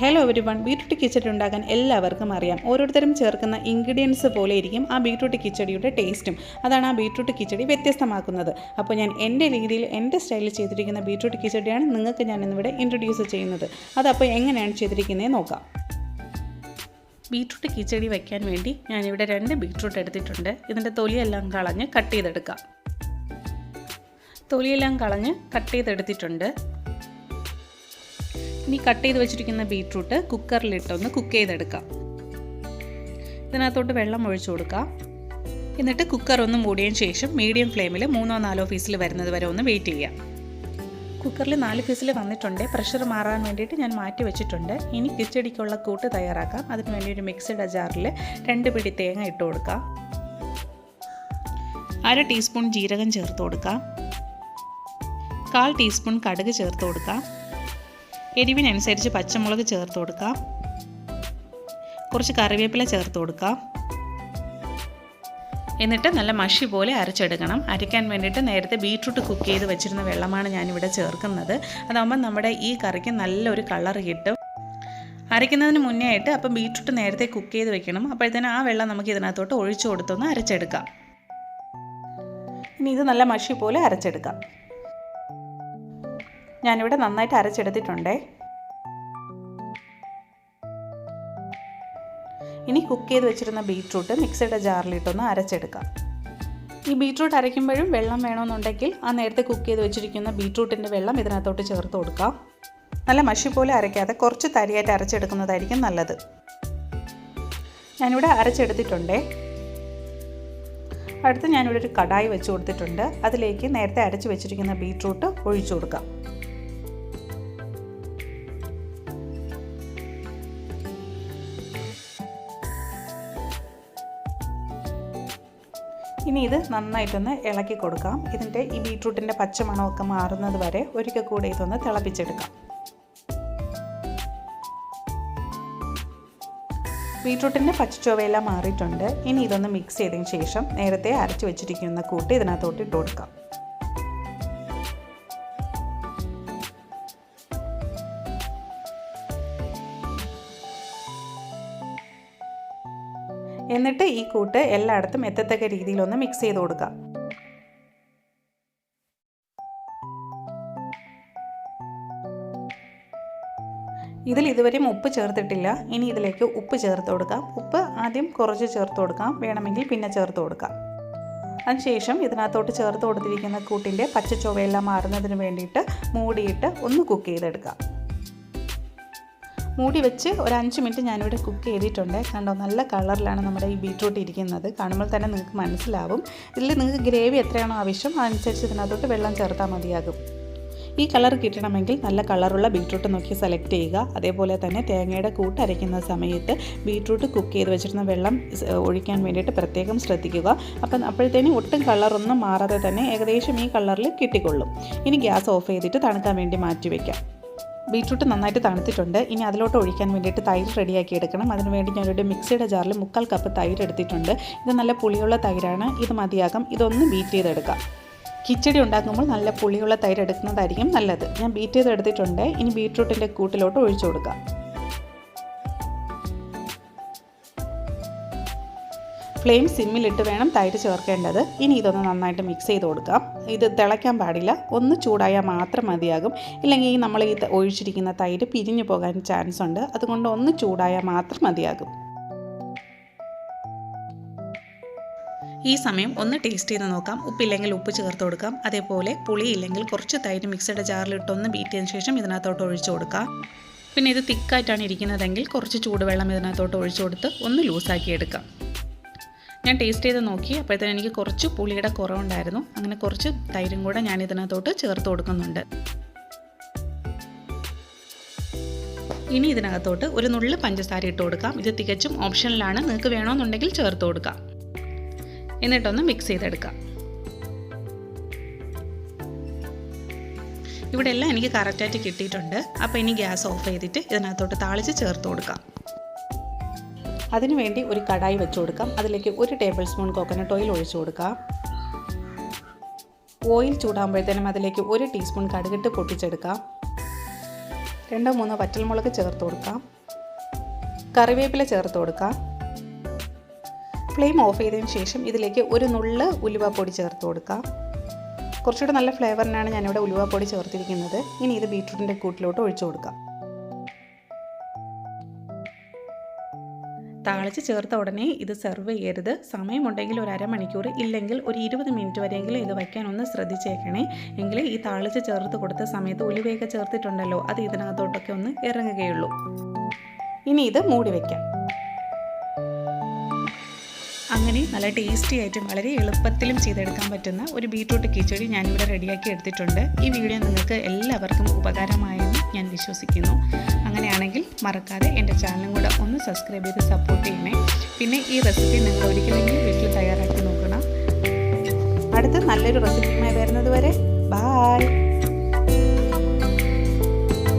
Hello everyone beetroot kichadi ഉണ്ടാക്കാൻ എല്ലാവർക്കും അറിയാം. ഓരോരുത്തരും ചേർക്കുന്ന ഇൻഗ്രീഡിയൻസ് പോലെ ഇരിക്കും ആ ബീട്രൂട്ട് കിച്ചടിയുടെ ടേസ്റ്റും അതാണ് ആ ബീട്രൂട്ട് കിച്ചടി വ്യത്യസ്തമാക്കുന്നത്. അപ്പോൾ ഞാൻ എന്റെ രീതിയിൽ എന്റെ സ്റ്റൈലിൽ ചെയ്തിരിക്കുന്ന ബീട്രൂട്ട് കിച്ചടിയാണ് നിങ്ങൾക്ക് ഞാൻ ഇന്നിവിടെ ഇൻട്രൊഡ്യൂസ് ചെയ്യുന്നത്. അതപ്പോൾ എങ്ങനെയാണ് ചെയ്തിരിക്കുന്നത് നോക്കാം. ബീട്രൂട്ട് കിച്ചടി വയ്ക്കാൻ വേണ്ടി ഞാനിവിടെ രണ്ട് ബീട്രൂട്ട് എടുത്തിട്ടുണ്ട്. ഇതിന്റെ തൊലിയെല്ലാം കളഞ്ഞ് കട്ട് ചെയ്തെടുക്കാം. തൊലിയെല്ലാം കളഞ്ഞ് കട്ട് ചെയ്തെടുത്തിട്ടുണ്ട്. ഇനി കട്ട് ചെയ്ത് വെച്ചിരിക്കുന്ന ബീട്രൂട്ട് കുക്കറിലിട്ടൊന്ന് കുക്ക് ചെയ്തെടുക്കാം. ഇതിനകത്തോട്ട് വെള്ളം ഒഴിച്ചു കൊടുക്കാം. എന്നിട്ട് കുക്കർ ഒന്ന് മൂടിയതിന് ശേഷം മീഡിയം ഫ്ലെയിമിൽ മൂന്നോ നാലോ ഫീസിൽ വരുന്നത് വരെ ഒന്ന് വെയിറ്റ് ചെയ്യാം. കുക്കറിൽ നാല് ഫീസിൽ വന്നിട്ടുണ്ട്. പ്രഷർ മാറാൻ വേണ്ടിയിട്ട് ഞാൻ മാറ്റി വെച്ചിട്ടുണ്ട്. ഇനി കിച്ചടിക്കുള്ള കൂട്ട് തയ്യാറാക്കാം. അതിന് വേണ്ടി ഒരു മിക്സഡ് അജാറിൽ രണ്ട് പിടി തേങ്ങ ഇട്ട് കൊടുക്കാം. അര ടീസ്പൂൺ ജീരകം ചേർത്ത് കൊടുക്കാം. കാൽ ടീസ്പൂൺ കടുക് ചേർത്ത് കൊടുക്കാം. എരിവിനനുസരിച്ച് പച്ചമുളക് ചേർത്ത് കൊടുക്കാം. കുറച്ച് കറിവേപ്പില ചേർത്ത് കൊടുക്കാം. എന്നിട്ട് നല്ല മഷി പോലെ അരച്ചെടുക്കണം. അരയ്ക്കാൻ വേണ്ടിയിട്ട് നേരത്തെ ബീട്രൂട്ട് കുക്ക് ചെയ്ത് വെച്ചിരുന്ന വെള്ളമാണ് ഞാനിവിടെ ചേർക്കുന്നത്. അതാകുമ്പോൾ നമ്മുടെ ഈ കറിക്ക് നല്ലൊരു കളർ കിട്ടും. അരയ്ക്കുന്നതിന് മുന്നേ ആയിട്ട് അപ്പം ബീട്രൂട്ട് നേരത്തെ കുക്ക് ചെയ്ത് വെക്കണം. അപ്പോഴത്തേനും ആ വെള്ളം നമുക്ക് ഇതിനകത്തോട്ട് ഒഴിച്ചു കൊടുത്തൊന്ന് അരച്ചെടുക്കാം. ഇനി ഇത് നല്ല മഷി പോലെ അരച്ചെടുക്കാം. ഞാനിവിടെ നന്നായിട്ട് അരച്ചെടുത്തിട്ടുണ്ട്. ഇനി കുക്ക് ചെയ്ത് വെച്ചിരുന്ന ബീട്രൂട്ട് മിക്സിയുടെ ജാറിലിട്ടൊന്ന് അരച്ചെടുക്കാം. ഈ ബീട്രൂട്ട് അരയ്ക്കുമ്പോഴും വെള്ളം വേണമെന്നുണ്ടെങ്കിൽ ആ നേരത്തെ കുക്ക് ചെയ്ത് വെച്ചിരിക്കുന്ന ബീട്രൂട്ടിന്റെ വെള്ളം ഇതിനകത്തോട്ട് ചേർത്ത് കൊടുക്കാം. നല്ല മഷി പോലെ അരയ്ക്കാതെ കുറച്ച് തരിയായിട്ട് അരച്ചെടുക്കുന്നതായിരിക്കും നല്ലത്. ഞാനിവിടെ അരച്ചെടുത്തിട്ടുണ്ടേ. അടുത്ത് ഞാനിവിടെ ഒരു കടായി വെച്ച് കൊടുത്തിട്ടുണ്ട്. അതിലേക്ക് നേരത്തെ അരച്ച് വെച്ചിരിക്കുന്ന ബീട്രൂട്ട് ഒഴിച്ചു കൊടുക്കാം. ഇനി ഇത് നന്നായിട്ടൊന്ന് ഇളക്കി കൊടുക്കാം. ഇതിന്റെ ഈ ബീട്രൂട്ടിന്റെ പച്ചമണമൊക്കെ മാറുന്നത് വരെ ഒരിക്കൽ കൂടെ ഇതൊന്ന് തിളപ്പിച്ചെടുക്കാം. ബീട്രൂട്ടിന്റെ പച്ചച്ചുവയെല്ലാം മാറിയിട്ടുണ്ട്. ഇനി ഇതൊന്ന് മിക്സ് ചെയ്തതിന് ശേഷം നേരത്തെ അരച്ച് വെച്ചിരിക്കുന്ന കൂട്ട് ഇതിനകത്തോട്ട് ഇട്ട് കൊടുക്കാം. എന്നിട്ട് ഈ കൂട്ട് എല്ലായിടത്തും എത്തത്തക്ക രീതിയിലൊന്ന് മിക്സ് ചെയ്ത് കൊടുക്കുക ഇതിൽ ഇതുവരെയും ഉപ്പ് ചേർത്തിട്ടില്ല. ഇനി ഇതിലേക്ക് ഉപ്പ് ചേർത്ത് കൊടുക്കാം. ഉപ്പ് ആദ്യം കുറച്ച് ചേർത്ത് കൊടുക്കാം. വേണമെങ്കിൽ പിന്നെ ചേർത്ത് കൊടുക്കാം. അതിനുശേഷം ഇതിനകത്തോട്ട് ചേർത്ത് കൊടുത്തിരിക്കുന്ന കൂട്ടിന്റെ പച്ച മാറുന്നതിന് വേണ്ടിയിട്ട് മൂടിയിട്ട് ഒന്ന് കുക്ക് ചെയ്തെടുക്കാം. മൂടി വെച്ച് ഒരു അഞ്ച് മിനിറ്റ് ഞാനിവിടെ കുക്ക് ചെയ്തിട്ടുണ്ട്. കണ്ടോ നല്ല കളറിലാണ് നമ്മുടെ ഈ ബീട്രൂട്ട് ഇരിക്കുന്നത്. കാണുമ്പോൾ തന്നെ നിങ്ങൾക്ക് മനസ്സിലാവും. ഇതിൽ നിങ്ങൾക്ക് ഗ്രേവി എത്രയാണോ ആവശ്യം അതനുസരിച്ച് ഇതിനകത്തോട്ട് വെള്ളം ചേർത്താൽ മതിയാകും. ഈ കളർ കിട്ടണമെങ്കിൽ നല്ല കളറുള്ള ബീട്രൂട്ട് നോക്കി സെലക്ട് ചെയ്യുക. അതേപോലെ തന്നെ തേങ്ങയുടെ കൂട്ട് അരയ്ക്കുന്ന സമയത്ത് ബീട്രൂട്ട് കുക്ക് ചെയ്ത് വെച്ചിരുന്ന വെള്ളം ഒഴിക്കാൻ വേണ്ടിയിട്ട് പ്രത്യേകം ശ്രദ്ധിക്കുക. അപ്പം അപ്പോഴത്തേനും ഒട്ടും കളറൊന്നും മാറാതെ തന്നെ ഏകദേശം ഈ കളറിൽ കിട്ടിക്കൊള്ളും. ഇനി ഗ്യാസ് ഓഫ് ചെയ്തിട്ട് തണുക്കാൻ വേണ്ടി മാറ്റി വയ്ക്കാം. ബീട്രൂട്ട് നന്നായിട്ട് തണുത്തിട്ടുണ്ട്. ഇനി അതിലോട്ട് ഒഴിക്കാൻ വേണ്ടിയിട്ട് തൈര് റെഡിയാക്കി എടുക്കണം. അതിനുവേണ്ടി ഞാനൊരു മിക്സിയുടെ ജാറിൽ മുക്കാൽ കപ്പ് തൈര് എടുത്തിട്ടുണ്ട്. ഇത് നല്ല പുളിയുള്ള തൈരാണ്. ഇത് മതിയാകും. ഇതൊന്ന് ബീറ്റ് ചെയ്തെടുക്കാം. കിച്ചടി ഉണ്ടാക്കുമ്പോൾ നല്ല പുളിയുള്ള തൈര് എടുക്കുന്നതായിരിക്കും നല്ലത്. ഞാൻ ബീറ്റ് ചെയ്തെടുത്തിട്ടുണ്ട്. ഇനി ബീട്രൂട്ടിന്റെ കൂട്ടിലോട്ട് ഒഴിച്ചു കൊടുക്കാം. ഫ്ലെയിം സിമ്മിലിട്ട് വേണം തൈര് ചേർക്കേണ്ടത്. ഇനി ഇതൊന്ന് നന്നായിട്ട് മിക്സ് ചെയ്ത് കൊടുക്കാം ഇത് തിളയ്ക്കാൻ പാടില്ല. ഒന്ന് ചൂടായാൽ മാത്രം മതിയാകും. ഇല്ലെങ്കിൽ നമ്മൾ ഈ ഒഴിച്ചിരിക്കുന്ന തൈര് പിരിഞ്ഞു പോകാൻ ചാൻസ് ഉണ്ട്. അതുകൊണ്ട് ഒന്ന് ചൂടായാൽ മാത്രം മതിയാകും. ഈ സമയം ഒന്ന് ടേസ്റ്റ് ചെയ്ത് നോക്കാം. ഉപ്പില്ലെങ്കിൽ ഉപ്പ് ചേർത്ത് കൊടുക്കാം. അതേപോലെ പുളി ഇല്ലെങ്കിൽ കുറച്ച് തൈര് മിക്സഡ് ജാറിലിട്ടൊന്ന് ബീറ്റ് ശേഷം ഇതിനകത്തോട്ട് ഒഴിച്ചു കൊടുക്കാം. പിന്നെ ഇത് തിക്കായിട്ടാണ് ഇരിക്കുന്നതെങ്കിൽ കുറച്ച് ചൂടുവെള്ളം ഇതിനകത്തോട്ട് ഒഴിച്ചു കൊടുത്ത് ഒന്ന് ലൂസാക്കി എടുക്കാം. ഞാൻ ടേസ്റ്റ് ചെയ്ത് നോക്കി. അപ്പോഴത്തേനും എനിക്ക് കുറച്ച് പുളിയുടെ കുറവുണ്ടായിരുന്നു. അങ്ങനെ കുറച്ച് തൈരും കൂടെ ഞാൻ ഇതിനകത്തോട്ട് ചേർത്ത് കൊടുക്കുന്നുണ്ട്. ഇനി ഇതിനകത്തോട്ട് ഒരു നുള്ളിൽ പഞ്ചസാര ഇട്ട് കൊടുക്കാം. ഇത് തികച്ചും ഓപ്ഷനിലാണ് നിങ്ങൾക്ക് വേണമെന്നുണ്ടെങ്കിൽ ചേർത്ത് കൊടുക്കാം. എന്നിട്ടൊന്ന് മിക്സ് ചെയ്തെടുക്കാം. ഇവിടെ എല്ലാം എനിക്ക് കറക്റ്റായിട്ട് കിട്ടിയിട്ടുണ്ട്. അപ്പോൾ ഇനി ഗ്യാസ് ഓഫ് ചെയ്തിട്ട് ഇതിനകത്തോട്ട് താളിച്ച് ചേർത്ത് കൊടുക്കാം. അതിനുവേണ്ടി ഒരു കടായി വെച്ച് കൊടുക്കാം. അതിലേക്ക് ഒരു ടേബിൾ സ്പൂൺ കോക്കനട്ട് ഓയിൽ ഒഴിച്ചു കൊടുക്കാം. ഓയിൽ ചൂടാകുമ്പോഴത്തേനും അതിലേക്ക് ഒരു ടീസ്പൂൺ കടുകിട്ട് പൊട്ടിച്ചെടുക്കാം. രണ്ടോ മൂന്നോ പച്ചമുളക് ചേർത്ത് കൊടുക്കാം. കറിവേപ്പില ചേർത്ത് കൊടുക്കാം. ഫ്ലെയിം ഓഫ് ചെയ്തതിന് ശേഷം ഇതിലേക്ക് ഒരു നുള്ള് ഉലുവാപ്പൊടി ചേർത്ത് കൊടുക്കാം. കുറച്ചുകൂടെ നല്ല ഫ്ലേവറിനാണ് ഞാനിവിടെ ഉലുവാപ്പൊടി ചേർത്തിരിക്കുന്നത്. ഇനി ഇത് ബീട്രൂട്ടിന്റെ കൂട്ടിലോട്ട് ഒഴിച്ചു കൊടുക്കാം. താളിച്ച് ചേർത്ത ഉടനെ ഇത് സെർവ് ചെയ്യരുത്. സമയമുണ്ടെങ്കിൽ ഒരു അരമണിക്കൂർ ഇല്ലെങ്കിൽ ഒരു ഇരുപത് മിനിറ്റ് വരെയെങ്കിലും ഇത് വയ്ക്കാൻ ഒന്ന് ശ്രദ്ധിച്ചേക്കണേ. എങ്കിൽ ഈ താളിച്ച് ചേർത്ത് കൊടുത്ത സമയത്ത് ഉലുവയൊക്കെ ചേർത്തിട്ടുണ്ടല്ലോ അത് ഇതിനകത്തോട്ടൊക്കെ ഒന്ന് ഇറങ്ങുകയുള്ളൂ. ഇനി ഇത് മൂടി വയ്ക്കാം അങ്ങനെ നല്ല ടേസ്റ്റി ആയിട്ടും വളരെ എളുപ്പത്തിലും ചെയ്തെടുക്കാൻ പറ്റുന്ന ഒരു ബീട്രൂട്ട് കിച്ചടി ഞാനിവിടെ റെഡിയാക്കി എടുത്തിട്ടുണ്ട്. ഈ വീഡിയോ നിങ്ങൾക്ക് എല്ലാവർക്കും ഉപകാരമായെന്ന് ഞാൻ വിശ്വസിക്കുന്നു. അങ്ങനെയാണെങ്കിൽ മറക്കാതെ എന്റെ ചാനലും കൂടെ ഒന്ന് സബ്സ്ക്രൈബ് ചെയ്ത് സപ്പോർട്ട് ചെയ്യണേ. പിന്നെ ഈ റെസിപ്പി നിങ്ങൾ ഒരിക്കലെങ്കിലും വീട്ടിൽ തയ്യാറാക്കി നോക്കണം. അടുത്ത നല്ലൊരു റെസിപ്പിയുമായി വരുന്നത് വരെ. ബായ്